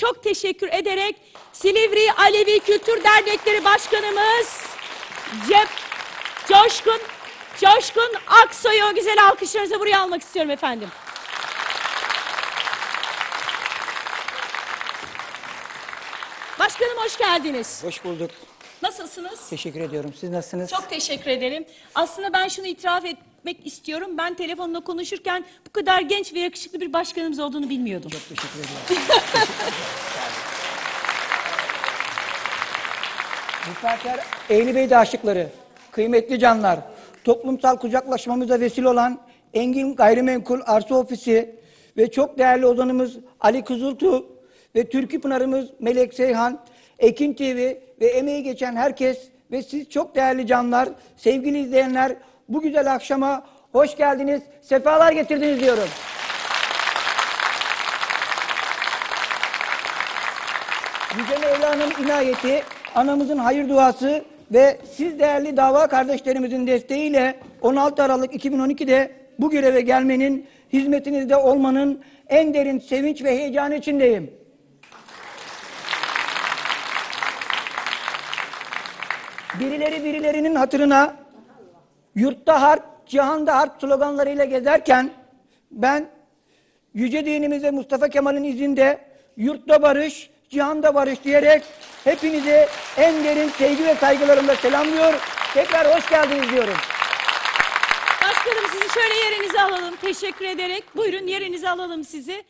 çok teşekkür ederek Silivri Alevi Kültür Dernekleri Başkanımız Cep Coşkun Coşkun Aksoy'u güzel alkışlarınızı buraya almak istiyorum efendim. Başkanım hoş geldiniz. Hoş bulduk. Nasılsınız? Teşekkür ediyorum. Siz nasılsınız? Çok teşekkür ederim. Aslında ben şunu itiraf etmek istiyorum. Ben telefonla konuşurken bu kadar genç ve yakışıklı bir başkanımız olduğunu bilmiyordum. Çok teşekkür ediyorum. Müfakir Eğli Bey'de aşıkları, kıymetli canlar, toplumsal kucaklaşmamıza vesile olan Engin Gayrimenkul Arsa Ofisi ve çok değerli ozanımız Ali Kızıltuğ ve Türkü Pınarımız Melek Seyhan, Ekin TV ve emeği geçen herkes ve siz çok değerli canlar, sevgili izleyenler bu güzel akşama hoş geldiniz, sefalar getirdiniz diyorum. Yüce Mevla'nın inayeti, anamızın hayır duası ve siz değerli dava kardeşlerimizin desteğiyle 16 Aralık 2012'de bu göreve gelmenin, hizmetinizde olmanın en derin sevinç ve heyecanı içindeyim. Birileri birilerinin hatırına yurtta harp, cihanda harp sloganlarıyla gezerken ben Yüce dinimize Mustafa Kemal'in izinde yurtta barış, cihanda barış diyerek hepinize en derin sevgi ve saygılarımla selamlıyor. Tekrar hoş geldiniz diyorum. Başkanım sizi şöyle yerinize alalım. Teşekkür ederek. Buyurun yerinize alalım sizi.